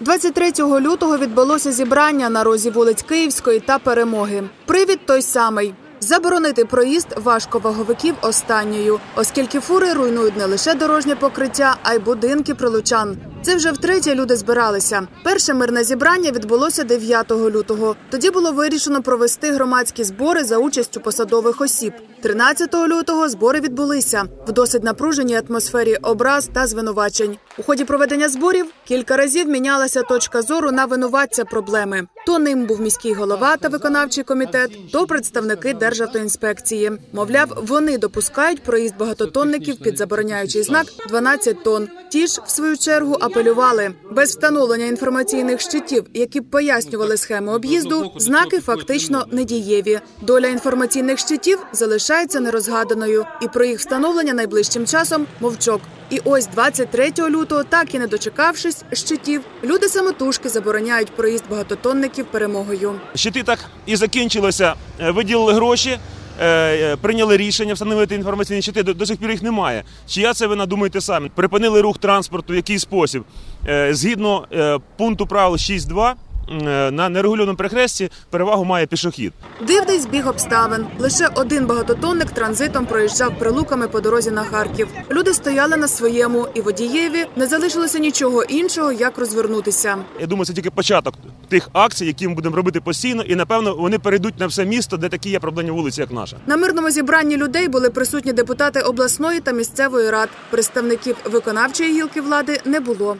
23 лютого відбулося зібрання на розі вулиць Київської та Перемоги. Привід той самий. Заборонити проїзд важковаговиків останньою, оскільки фури руйнують не лише дорожнє покриття, а й будинки прилучан. Це вже втретє люди збиралися. Перше мирне зібрання відбулося 9 лютого. Тоді було вирішено провести громадські збори за участю посадових осіб. 13 лютого збори відбулися в досить напруженій атмосфері образ та звинувачень. У ході проведення зборів кілька разів мінялася точка зору на винуватця проблеми. То ним був міський голова та виконавчий комітет, то представники Державтоінспекції. Мовляв, вони допускають проїзд багатотонників під забороняючий знак 12 тонн. Ті ж, в свою чергу, апелювали без встановлення інформаційних щитів, які б пояснювали схему об'їзду. Знаки фактично недієві. Доля інформаційних щитів залишається нерозгаданою, і про їх встановлення найближчим часом мовчок. І ось 23 лютого, так і не дочекавшись щитів, люди самотужки забороняють проїзд багатотонників перемогою. Щити так і закінчилося. Е, Виділили гроші, прийняли рішення встановити інформаційні щити. До, сих пір їх немає. Чия це вина думаєте самі? Припинили рух транспорту. В який спосіб? Е, Згідно е, пункту правил 6.2, е, на нерегульованому перехресті перевагу має пішохід. Дивний збіг обставин. Лише один багатотонник транзитом проїжджав прилуками по дорозі на Харків. Люди стояли на своєму, і водієві не залишилося нічого іншого, як розвернутися. Я думаю, це тільки початок тих акцій, які ми будемо робити постійно, і напевно вони перейдуть на все місто, де такі є проблемні вулиці, як наша. На мирному зібранні людей були присутні депутати обласної та місцевої рад. Представників виконавчої гілки влади не було.